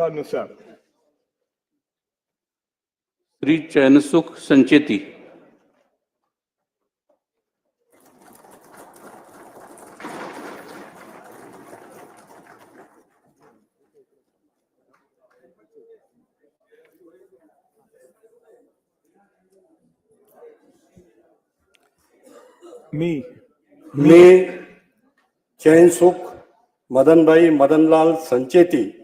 नुसार श्री चैनसुख संचेती. मी. मी चैनसुख मदनबाई मदनलाल संचेती.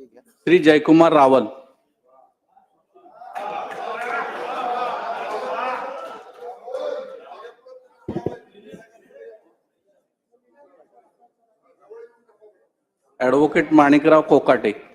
श्री जयकुमार रावल. ॲडव्होकेट माणिकराव कोकाटे.